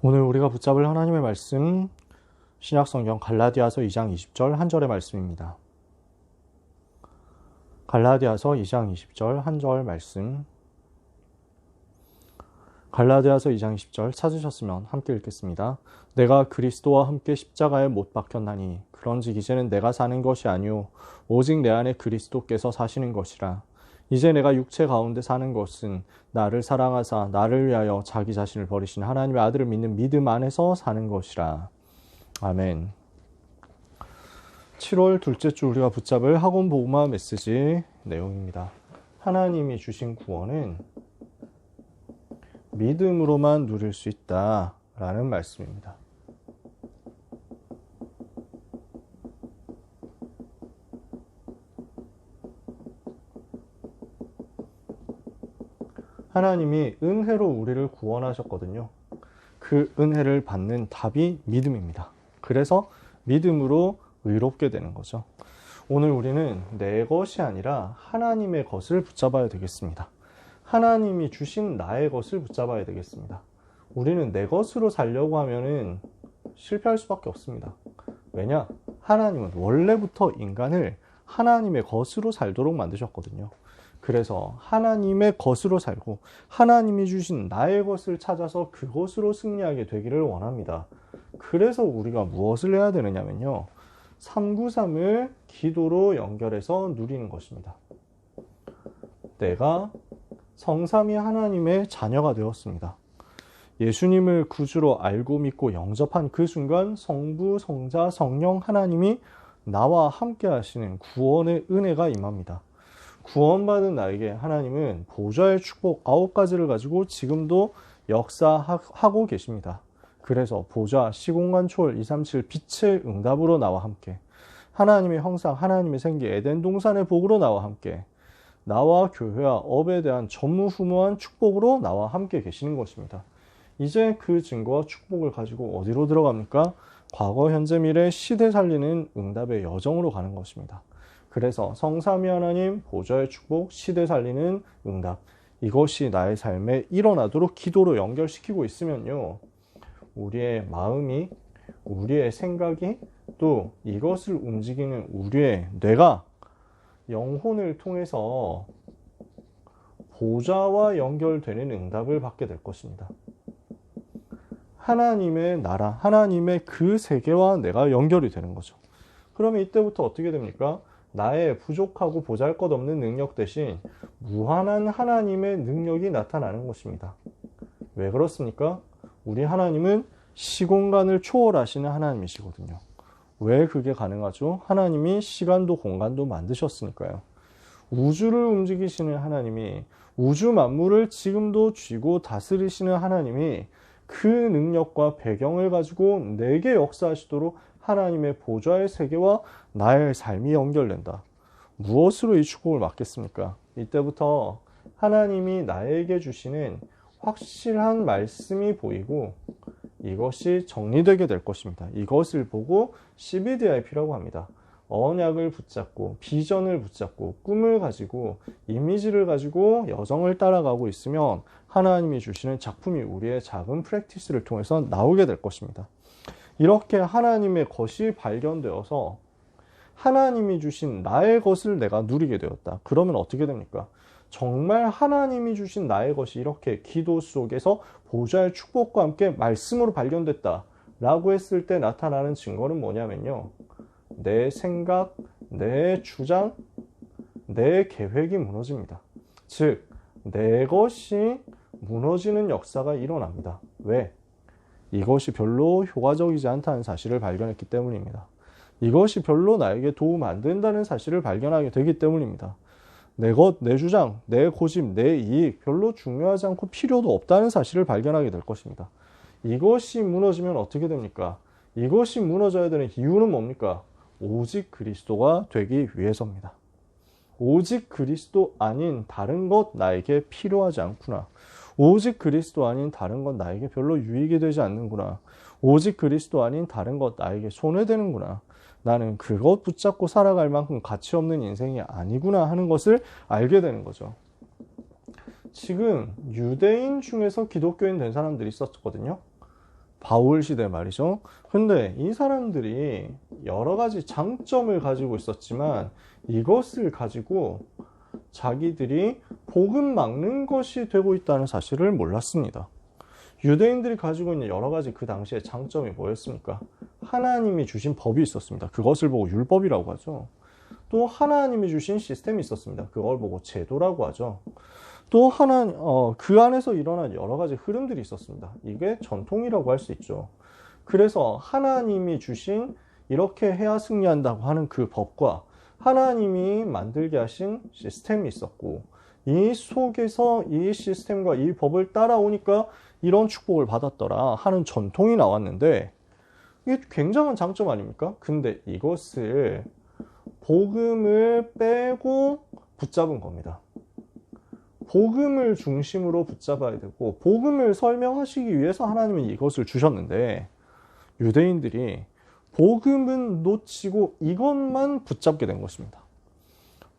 오늘 우리가 붙잡을 하나님의 말씀 신약성경 갈라디아서 2장 20절 한 절의 말씀입니다. 갈라디아서 2장 20절 한 절 말씀 갈라디아서 2장 20절 찾으셨으면 함께 읽겠습니다. 내가 그리스도와 함께 십자가에 못 박혔나니 그런즉 이제는 내가 사는 것이 아니요 오직 내 안에 그리스도께서 사시는 것이라 이제 내가 육체 가운데 사는 것은 나를 사랑하사 나를 위하여 자기 자신을 버리신 하나님의 아들을 믿는 믿음 안에서 사는 것이라. 아멘. 7월 둘째 주 우리가 붙잡을 학원 보호마 메시지 내용입니다. 하나님이 주신 구원은 믿음으로만 누릴 수 있다라는 말씀입니다. 하나님이 은혜로 우리를 구원하셨거든요. 그 은혜를 받는 답이 믿음입니다. 그래서 믿음으로 의롭게 되는 거죠. 오늘 우리는 내 것이 아니라 하나님의 것을 붙잡아야 되겠습니다. 하나님이 주신 나의 것을 붙잡아야 되겠습니다. 우리는 내 것으로 살려고 하면은 실패할 수밖에 없습니다. 왜냐? 하나님은 원래부터 인간을 하나님의 것으로 살도록 만드셨거든요. 그래서 하나님의 것으로 살고 하나님이 주신 나의 것을 찾아서 그것으로 승리하게 되기를 원합니다. 그래서 우리가 무엇을 해야 되느냐면요. 393을 기도로 연결해서 누리는 것입니다. 내가 성삼위 하나님의 자녀가 되었습니다. 예수님을 구주로 알고 믿고 영접한 그 순간 성부, 성자, 성령 하나님이 나와 함께 하시는 구원의 은혜가 임합니다. 구원받은 나에게 하나님은 보좌의 축복 아홉 가지를 가지고 지금도 역사하고 계십니다. 그래서 보좌, 시공간 초월 237 빛의 응답으로 나와 함께 하나님의 형상, 하나님의 생기, 에덴 동산의 복으로 나와 함께 나와 교회와 업에 대한 전무후무한 축복으로 나와 함께 계시는 것입니다. 이제 그 증거와 축복을 가지고 어디로 들어갑니까? 과거, 현재, 미래, 시대 살리는 응답의 여정으로 가는 것입니다. 그래서 성삼위 하나님 보좌의 축복, 시대 살리는 응답. 이것이 나의 삶에 일어나도록 기도로 연결시키고 있으면요. 우리의 마음이, 우리의 생각이 또 이것을 움직이는 우리의 뇌가 영혼을 통해서 보좌와 연결되는 응답을 받게 될 것입니다. 하나님의 나라, 하나님의 그 세계와 내가 연결이 되는 거죠. 그러면 이때부터 어떻게 됩니까? 나의 부족하고 보잘 것 없는 능력 대신 무한한 하나님의 능력이 나타나는 것입니다. 왜 그렇습니까? 우리 하나님은 시공간을 초월하시는 하나님이시거든요. 왜 그게 가능하죠? 하나님이 시간도 공간도 만드셨으니까요. 우주를 움직이시는 하나님이 우주 만물을 지금도 쥐고 다스리시는 하나님이 그 능력과 배경을 가지고 내게 역사하시도록 하나님의 보좌의 세계와 나의 삶이 연결된다. 무엇으로 이 축복을 맡겠습니까? 이때부터 하나님이 나에게 주시는 확실한 말씀이 보이고 이것이 정리되게 될 것입니다. 이것을 보고 CBDIP라고 합니다. 언약을 붙잡고 비전을 붙잡고 꿈을 가지고 이미지를 가지고 여정을 따라가고 있으면 하나님이 주시는 작품이 우리의 작은 프랙티스를 통해서 나오게 될 것입니다. 이렇게 하나님의 것이 발견되어서 하나님이 주신 나의 것을 내가 누리게 되었다. 그러면 어떻게 됩니까? 정말 하나님이 주신 나의 것이 이렇게 기도 속에서 보좌의 축복과 함께 말씀으로 발견됐다. 라고 했을 때 나타나는 증거는 뭐냐면요. 내 생각, 내 주장, 내 계획이 무너집니다. 즉, 내 것이 무너지는 역사가 일어납니다. 왜? 이것이 별로 효과적이지 않다는 사실을 발견했기 때문입니다. 이것이 별로 나에게 도움 안 된다는 사실을 발견하게 되기 때문입니다. 내 것, 내 주장, 내 고집, 내 이익 별로 중요하지 않고 필요도 없다는 사실을 발견하게 될 것입니다. 이것이 무너지면 어떻게 됩니까? 이것이 무너져야 되는 이유는 뭡니까? 오직 그리스도가 되기 위해서입니다. 오직 그리스도 아닌 다른 것 나에게 필요하지 않구나. 오직 그리스도 아닌 다른 것 나에게 별로 유익이 되지 않는구나. 오직 그리스도 아닌 다른 것 나에게 손해되는구나. 나는 그것 붙잡고 살아갈 만큼 가치 없는 인생이 아니구나 하는 것을 알게 되는 거죠. 지금 유대인 중에서 기독교인 된 사람들이 있었거든요. 바울 시대 말이죠. 근데 이 사람들이 여러 가지 장점을 가지고 있었지만 이것을 가지고 자기들이 복음 막는 것이 되고 있다는 사실을 몰랐습니다. 유대인들이 가지고 있는 여러 가지 그 당시의 장점이 뭐였습니까? 하나님이 주신 법이 있었습니다. 그것을 보고 율법이라고 하죠. 또 하나님이 주신 시스템이 있었습니다. 그걸 보고 제도라고 하죠. 또 하나, 어, 그 안에서 일어난 여러 가지 흐름들이 있었습니다. 이게 전통이라고 할 수 있죠. 그래서 하나님이 주신 이렇게 해야 승리한다고 하는 그 법과 하나님이 만들게 하신 시스템이 있었고, 이 속에서 이 시스템과 이 법을 따라오니까 이런 축복을 받았더라 하는 전통이 나왔는데, 이게 굉장한 장점 아닙니까? 근데 이것을 복음을 빼고 붙잡은 겁니다. 복음을 중심으로 붙잡아야 되고 복음을 설명하시기 위해서 하나님은 이것을 주셨는데 유대인들이 복음은 놓치고 이것만 붙잡게 된 것입니다.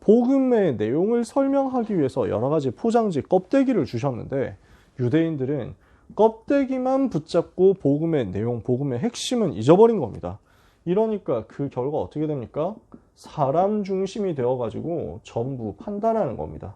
복음의 내용을 설명하기 위해서 여러 가지 포장지 껍데기를 주셨는데 유대인들은 껍데기만 붙잡고 복음의 내용, 복음의 핵심은 잊어버린 겁니다. 이러니까 그 결과 어떻게 됩니까? 사람 중심이 되어가지고 전부 판단하는 겁니다.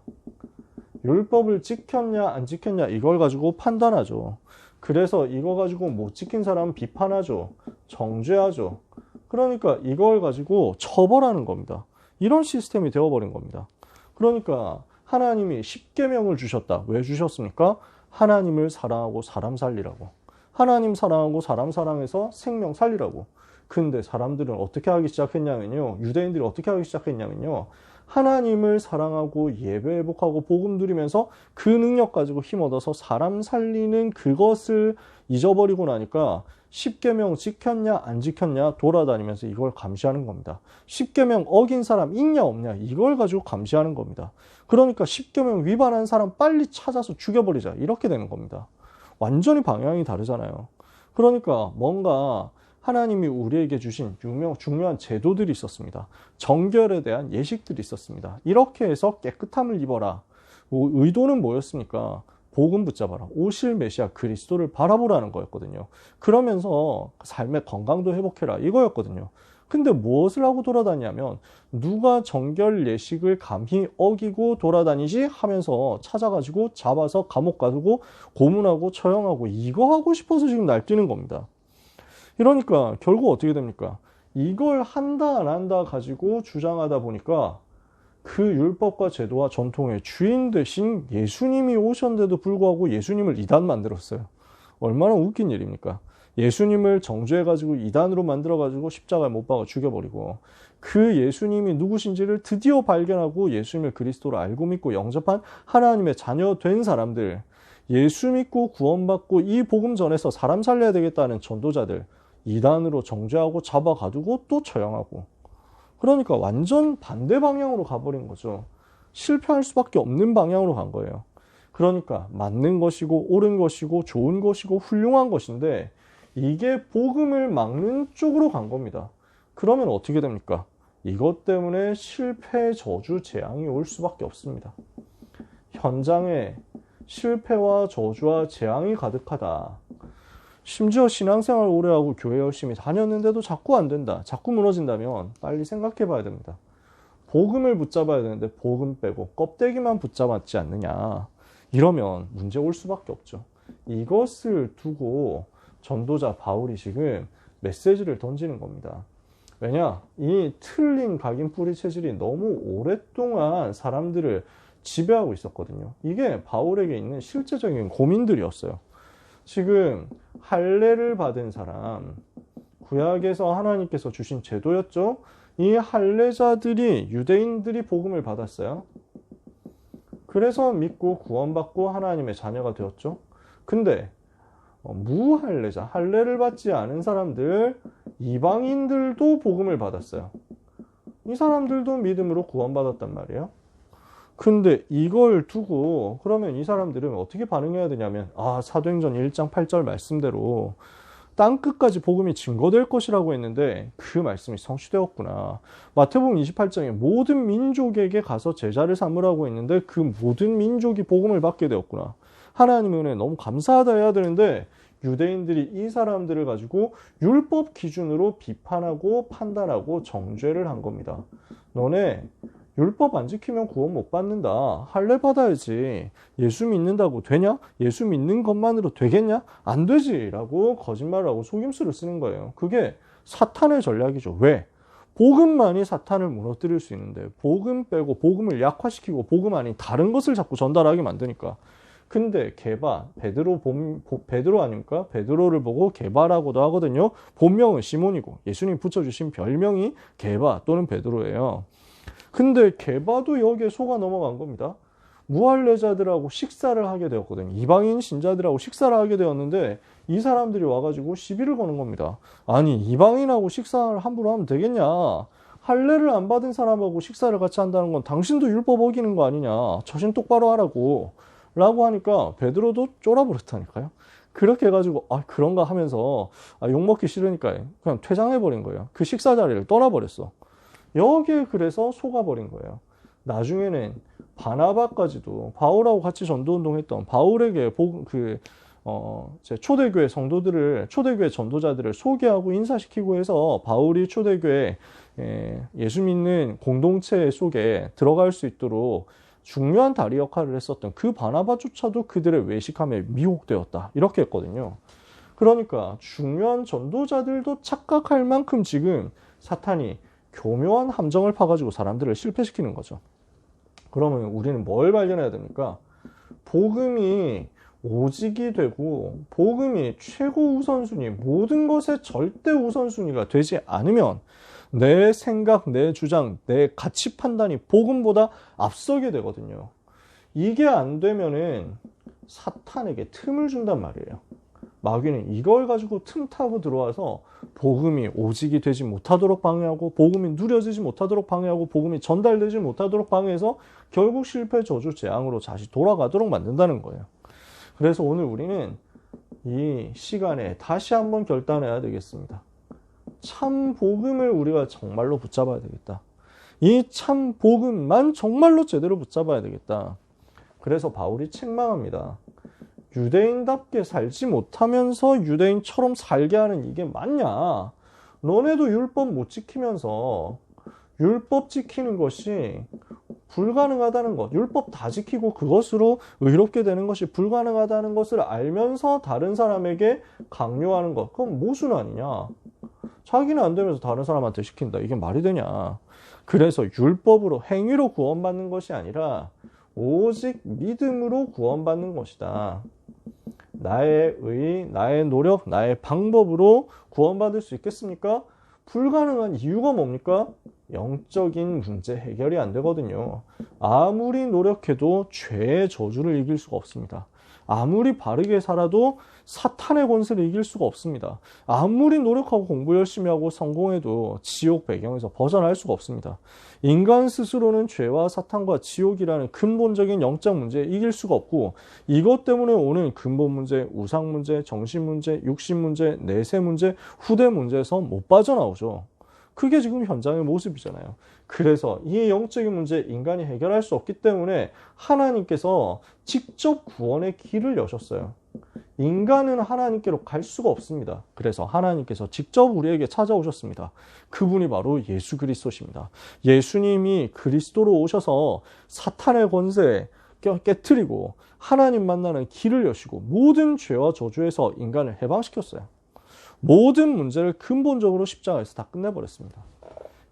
율법을 지켰냐 안 지켰냐 이걸 가지고 판단하죠. 그래서 이거 가지고 못 지킨 사람 비판하죠. 정죄하죠. 그러니까 이걸 가지고 처벌하는 겁니다. 이런 시스템이 되어버린 겁니다. 그러니까 하나님이 십계명을 주셨다. 왜 주셨습니까? 하나님을 사랑하고 사람 살리라고. 하나님 사랑하고 사람 사랑해서 생명 살리라고. 근데 사람들은 어떻게 하기 시작했냐면요. 유대인들이 어떻게 하기 시작했냐면요. 하나님을 사랑하고 예배 회복하고 복음 누리면서 그 능력 가지고 힘 얻어서 사람 살리는 그것을 잊어버리고 나니까 십계명 지켰냐 안 지켰냐 돌아다니면서 이걸 감시하는 겁니다. 십계명 어긴 사람 있냐 없냐 이걸 가지고 감시하는 겁니다. 그러니까 십계명 위반한 사람 빨리 찾아서 죽여버리자 이렇게 되는 겁니다. 완전히 방향이 다르잖아요. 그러니까 뭔가 하나님이 우리에게 주신 유명, 중요한 제도들이 있었습니다. 정결에 대한 예식들이 있었습니다. 이렇게 해서 깨끗함을 입어라. 의도는 뭐였습니까? 복음 붙잡아라. 오실 메시아 그리스도를 바라보라는 거였거든요. 그러면서 삶의 건강도 회복해라. 이거였거든요. 근데 무엇을 하고 돌아다니냐면 누가 정결 예식을 감히 어기고 돌아다니지 하면서 찾아가지고 잡아서 감옥 가두고 고문하고 처형하고 이거 하고 싶어서 지금 날뛰는 겁니다. 이러니까 결국 어떻게 됩니까? 이걸 한다 안 한다 가지고 주장하다 보니까 그 율법과 제도와 전통의 주인 되신 예수님이 오셨는데도 불구하고 예수님을 이단 만들었어요. 얼마나 웃긴 일입니까? 예수님을 정죄해가지고 이단으로 만들어가지고 십자가에 못 박아 죽여버리고 그 예수님이 누구신지를 드디어 발견하고 예수님을 그리스도로 알고 믿고 영접한 하나님의 자녀 된 사람들 예수 믿고 구원받고 이 복음 전에서 사람 살려야 되겠다는 전도자들 이단으로 정죄하고 잡아가두고 또 처형하고 그러니까 완전 반대 방향으로 가버린 거죠. 실패할 수밖에 없는 방향으로 간 거예요. 그러니까 맞는 것이고 옳은 것이고 좋은 것이고 훌륭한 것인데 이게 복음을 막는 쪽으로 간 겁니다. 그러면 어떻게 됩니까? 이것 때문에 실패, 저주, 재앙이 올 수밖에 없습니다. 현장에 실패와 저주와 재앙이 가득하다. 심지어 신앙생활 오래 하고 교회 열심히 다녔는데도 자꾸 안 된다. 자꾸 무너진다면 빨리 생각해 봐야 됩니다. 복음을 붙잡아야 되는데 복음 빼고 껍데기만 붙잡았지 않느냐. 이러면 문제 올 수밖에 없죠. 이것을 두고 전도자 바울이 지금 메시지를 던지는 겁니다. 왜냐? 이 틀린 각인 뿌리 체질이 너무 오랫동안 사람들을 지배하고 있었거든요. 이게 바울에게 있는 실제적인 고민들이었어요. 지금 할례를 받은 사람, 구약에서 하나님께서 주신 제도였죠. 이 할례자들이 유대인들이 복음을 받았어요. 그래서 믿고 구원받고 하나님의 자녀가 되었죠. 근데 어, 무할례자, 할례를 받지 않은 사람들, 이방인들도 복음을 받았어요. 이 사람들도 믿음으로 구원받았단 말이에요. 근데 이걸 두고 그러면 이 사람들은 어떻게 반응해야 되냐면 아 사도행전 1장 8절 말씀대로 땅 끝까지 복음이 증거될 것이라고 했는데 그 말씀이 성취되었구나. 마태복음 28장에 모든 민족에게 가서 제자를 삼으라고 했는데 그 모든 민족이 복음을 받게 되었구나. 하나님의 은혜 너무 감사하다 해야 되는데 유대인들이 이 사람들을 가지고 율법 기준으로 비판하고 판단하고 정죄를 한 겁니다. 너네 율법 안 지키면 구원 못 받는다. 할례 받아야지. 예수 믿는다고 되냐? 예수 믿는 것만으로 되겠냐? 안 되지. 라고 거짓말하고 속임수를 쓰는 거예요. 그게 사탄의 전략이죠. 왜? 복음만이 사탄을 무너뜨릴 수 있는데 복음 빼고 복음을 약화시키고 복음 아닌 다른 것을 자꾸 전달하게 만드니까 근데 개바 베드로 본, 베드로 아닙니까? 베드로를 보고 개바라고도 하거든요. 본명은 시몬이고 예수님 붙여주신 별명이 개바 또는 베드로예요. 근데 개바도 여기에 속아 넘어간 겁니다. 무할례자들하고 식사를 하게 되었거든요. 이방인 신자들하고 식사를 하게 되었는데 이 사람들이 와가지고 시비를 거는 겁니다. 아니 이방인하고 식사를 함부로 하면 되겠냐? 할례를 안 받은 사람하고 식사를 같이 한다는 건 당신도 율법 어기는 거 아니냐? 처신 똑바로 하라고 라고 하니까 베드로도 쫄아버렸다니까요. 그렇게 해가지고 아 그런가 하면서 아, 욕먹기 싫으니까 그냥 퇴장해버린 거예요. 그 식사 자리를 떠나버렸어. 여기에 그래서 속아버린 거예요. 나중에는 바나바까지도 바울하고 같이 전도운동했던 바울에게 그 어, 제 초대교회 성도들을 초대교회 전도자들을 소개하고 인사시키고 해서 바울이 초대교회 예, 예수 믿는 공동체 속에 들어갈 수 있도록 중요한 다리 역할을 했었던 그 바나바조차도 그들의 외식함에 미혹되었다. 이렇게 했거든요. 그러니까 중요한 전도자들도 착각할 만큼 지금 사탄이 교묘한 함정을 파가지고 사람들을 실패시키는 거죠. 그러면 우리는 뭘 발견해야 됩니까? 복음이 오직이 되고 복음이 최고 우선순위, 모든 것의 절대 우선순위가 되지 않으면 내 생각, 내 주장, 내 가치 판단이 복음보다 앞서게 되거든요. 이게 안 되면은 사탄에게 틈을 준단 말이에요. 마귀는 이걸 가지고 틈 타고 들어와서 복음이 오직이 되지 못하도록 방해하고 복음이 누려지지 못하도록 방해하고 복음이 전달되지 못하도록 방해해서 결국 실패 저주 재앙으로 다시 돌아가도록 만든다는 거예요. 그래서 오늘 우리는 이 시간에 다시 한번 결단해야 되겠습니다. 참 복음을 우리가 정말로 붙잡아야 되겠다. 이 참 복음만 정말로 제대로 붙잡아야 되겠다. 그래서 바울이 책망합니다. 유대인답게 살지 못하면서 유대인처럼 살게 하는 이게 맞냐? 너네도 율법 못 지키면서 율법 지키는 것이 불가능하다는 것, 율법 다 지키고 그것으로 의롭게 되는 것이 불가능하다는 것을 알면서 다른 사람에게 강요하는 것, 그건 모순 아니냐? 자기는 안 되면서 다른 사람한테 시킨다. 이게 말이 되냐? 그래서 율법으로 행위로 구원받는 것이 아니라 오직 믿음으로 구원받는 것이다. 나의 의, 나의 노력, 나의 방법으로 구원받을 수 있겠습니까? 불가능한 이유가 뭡니까? 영적인 문제 해결이 안 되거든요. 아무리 노력해도 죄의 저주를 이길 수가 없습니다. 아무리 바르게 살아도 사탄의 권세를 이길 수가 없습니다. 아무리 노력하고 공부 열심히 하고 성공해도 지옥 배경에서 벗어날 수가 없습니다. 인간 스스로는 죄와 사탄과 지옥이라는 근본적인 영적 문제에 이길 수가 없고 이것 때문에 오는 근본 문제, 우상 문제, 정신 문제, 육신 문제, 내세 문제, 후대 문제에서 못 빠져나오죠. 그게 지금 현장의 모습이잖아요. 그래서 이 영적인 문제 인간이 해결할 수 없기 때문에 하나님께서 직접 구원의 길을 여셨어요. 인간은 하나님께로 갈 수가 없습니다. 그래서 하나님께서 직접 우리에게 찾아오셨습니다. 그분이 바로 예수 그리스도십니다. 예수님이 그리스도로 오셔서 사탄의 권세 깨뜨리고 하나님 만나는 길을 여시고 모든 죄와 저주에서 인간을 해방시켰어요. 모든 문제를 근본적으로 십자가에서 다 끝내버렸습니다.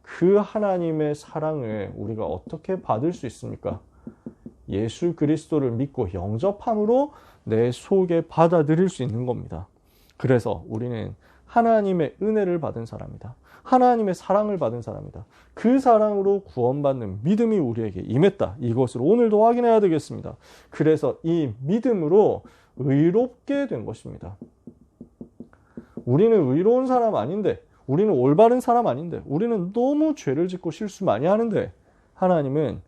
그 하나님의 사랑을 우리가 어떻게 받을 수 있습니까? 예수 그리스도를 믿고 영접함으로 내 속에 받아들일 수 있는 겁니다. 그래서 우리는 하나님의 은혜를 받은 사람이다. 하나님의 사랑을 받은 사람이다. 그 사랑으로 구원받는 믿음이 우리에게 임했다. 이것을 오늘도 확인해야 되겠습니다. 그래서 이 믿음으로 의롭게 된 것입니다. 우리는 의로운 사람 아닌데, 우리는 올바른 사람 아닌데, 우리는 너무 죄를 짓고 실수 많이 하는데, 하나님은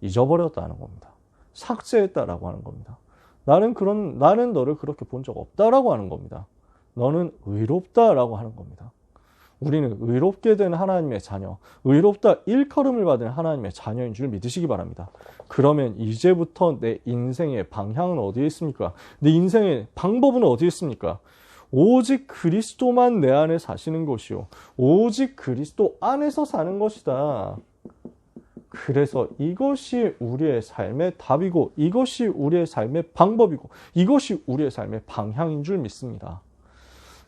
잊어버렸다는 겁니다. 삭제했다라고 하는 겁니다. 나는 그런, 나는 너를 그렇게 본 적 없다라고 하는 겁니다. 너는 의롭다라고 하는 겁니다. 우리는 의롭게 된 하나님의 자녀, 의롭다 일컬음을 받은 하나님의 자녀인 줄 믿으시기 바랍니다. 그러면 이제부터 내 인생의 방향은 어디에 있습니까? 내 인생의 방법은 어디에 있습니까? 오직 그리스도만 내 안에 사시는 것이요. 오직 그리스도 안에서 사는 것이다. 그래서 이것이 우리의 삶의 답이고 이것이 우리의 삶의 방법이고 이것이 우리의 삶의 방향인 줄 믿습니다.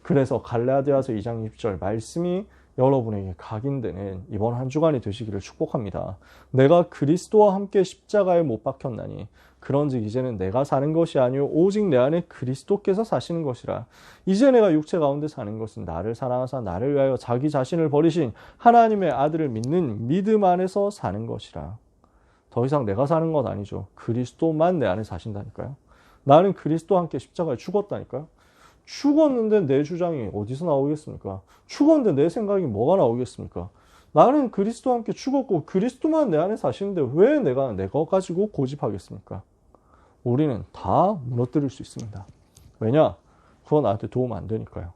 그래서 갈라디아서 2장 6절 말씀이 여러분에게 각인되는 이번 한 주간이 되시기를 축복합니다. 내가 그리스도와 함께 십자가에 못 박혔나니 그런즉 이제는 내가 사는 것이 아니요 오직 내 안에 그리스도께서 사시는 것이라. 이제 내가 육체 가운데 사는 것은 나를 사랑하사 나를 위하여 자기 자신을 버리신 하나님의 아들을 믿는 믿음 안에서 사는 것이라. 더 이상 내가 사는 것 아니죠. 그리스도만 내 안에 사신다니까요. 나는 그리스도와 함께 십자가에 죽었다니까요. 죽었는데 내 주장이 어디서 나오겠습니까? 죽었는데 내 생각이 뭐가 나오겠습니까? 나는 그리스도와 함께 죽었고 그리스도만 내 안에 사시는데 왜 내가 내 거 가지고 고집하겠습니까? 우리는 다 무너뜨릴 수 있습니다. 왜냐? 그건 나한테 도움 안 되니까요.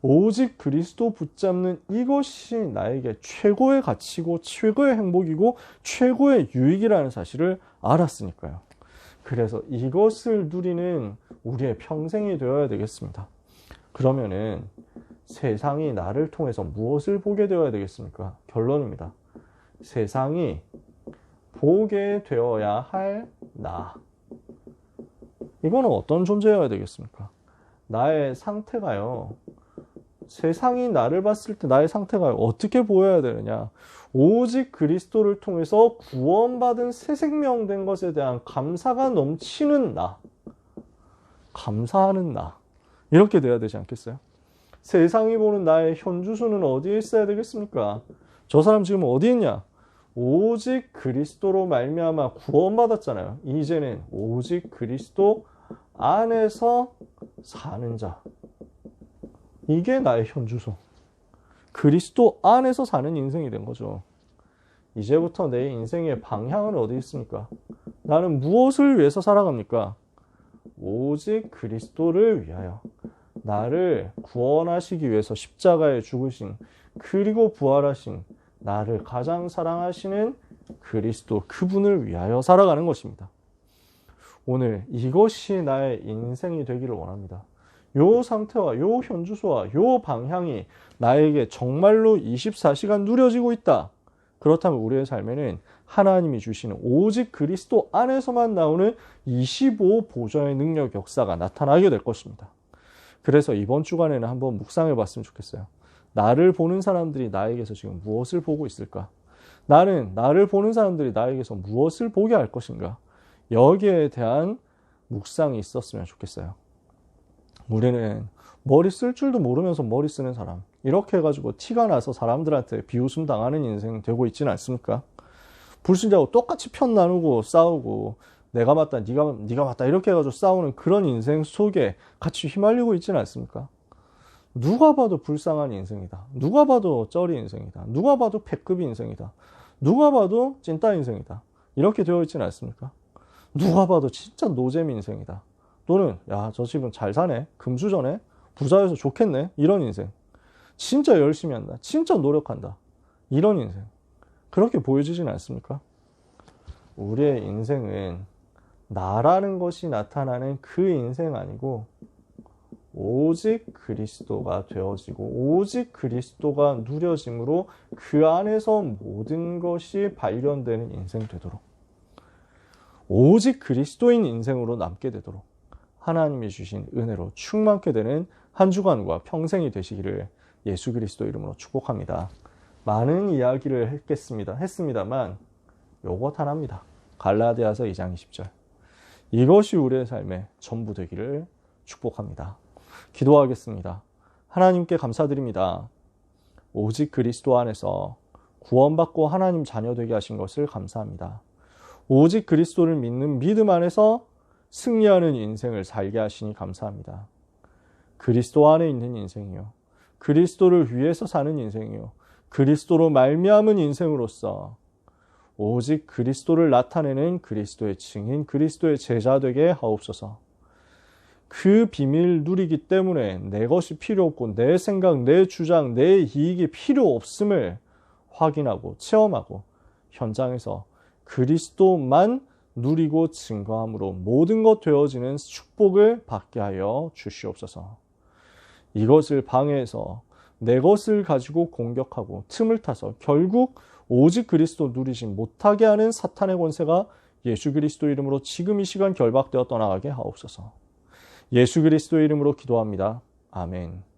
오직 그리스도 붙잡는 이것이 나에게 최고의 가치고 최고의 행복이고 최고의 유익이라는 사실을 알았으니까요. 그래서 이것을 누리는 우리의 평생이 되어야 되겠습니다. 그러면은 세상이 나를 통해서 무엇을 보게 되어야 되겠습니까? 결론입니다. 세상이 보게 되어야 할 나. 이거는 어떤 존재여야 되겠습니까? 나의 상태가요. 세상이 나를 봤을 때 나의 상태가 어떻게 보여야 되느냐? 오직 그리스도를 통해서 구원받은 새 생명 된 것에 대한 감사가 넘치는 나. 감사하는 나. 이렇게 돼야 되지 않겠어요? 세상이 보는 나의 현주소는 어디에 있어야 되겠습니까? 저 사람 지금 어디 있냐? 오직 그리스도로 말미암아 구원받았잖아요. 이제는 오직 그리스도 안에서 사는 자. 이게 나의 현주소. 그리스도 안에서 사는 인생이 된 거죠. 이제부터 내 인생의 방향은 어디 있습니까? 나는 무엇을 위해서 살아갑니까? 오직 그리스도를 위하여. 나를 구원하시기 위해서 십자가에 죽으신 그리고 부활하신 나를 가장 사랑하시는 그리스도 그분을 위하여 살아가는 것입니다. 오늘 이것이 나의 인생이 되기를 원합니다. 요 상태와 요 현주소와 요 방향이 나에게 정말로 24시간 누려지고 있다. 그렇다면 우리의 삶에는 하나님이 주시는 오직 그리스도 안에서만 나오는 25 보좌의 능력 역사가 나타나게 될 것입니다. 그래서 이번 주간에는 한번 묵상해 봤으면 좋겠어요. 나를 보는 사람들이 나에게서 지금 무엇을 보고 있을까? 나는 나를 보는 사람들이 나에게서 무엇을 보게 할 것인가? 여기에 대한 묵상이 있었으면 좋겠어요. 우리는 머리 쓸 줄도 모르면서 머리 쓰는 사람. 이렇게 해가지고 티가 나서 사람들한테 비웃음 당하는 인생 되고 있지는 않습니까? 불신자하고 똑같이 편 나누고 싸우고 내가 맞다, 네가 네가 맞다 이렇게 해가지고 싸우는 그런 인생 속에 같이 휘말리고 있지는 않습니까? 누가 봐도 불쌍한 인생이다. 누가 봐도 쩌리 인생이다. 누가 봐도 패급 인생이다. 누가 봐도 찐따 인생이다. 이렇게 되어 있지는 않습니까? 누가 봐도 진짜 노잼 인생이다. 또는 야 저 집은 잘 사네. 금수저네. 부자여서 좋겠네. 이런 인생. 진짜 열심히 한다. 진짜 노력한다. 이런 인생. 그렇게 보여지진 않습니까? 우리의 인생은 나라는 것이 나타나는 그 인생 아니고 오직 그리스도가 되어지고 오직 그리스도가 누려짐으로 그 안에서 모든 것이 발견되는 인생 되도록 오직 그리스도인 인생으로 남게 되도록 하나님이 주신 은혜로 충만케 되는 한 주간과 평생이 되시기를 예수 그리스도 이름으로 축복합니다. 많은 이야기를 했겠습니다. 했습니다만 요것 하나입니다. 갈라디아서 2장 20절. 이것이 우리의 삶의 전부 되기를 축복합니다. 기도하겠습니다. 하나님께 감사드립니다. 오직 그리스도 안에서 구원받고 하나님 자녀 되게 하신 것을 감사합니다. 오직 그리스도를 믿는 믿음 안에서 승리하는 인생을 살게 하시니 감사합니다. 그리스도 안에 있는 인생이요. 그리스도를 위해서 사는 인생이요. 그리스도로 말미암은 인생으로서 오직 그리스도를 나타내는 그리스도의 증인, 그리스도의 제자 되게 하옵소서. 그 비밀 누리기 때문에 내 것이 필요 없고 내 생각, 내 주장, 내 이익이 필요 없음을 확인하고 체험하고 현장에서 그리스도만 누리고 증거함으로 모든 것 되어지는 축복을 받게 하여 주시옵소서. 이것을 방해해서 내 것을 가지고 공격하고 틈을 타서 결국 오직 그리스도 누리지 못하게 하는 사탄의 권세가 예수 그리스도 이름으로 지금 이 시간 결박되어 떠나가게 하옵소서. 예수 그리스도 이름으로 기도합니다. 아멘.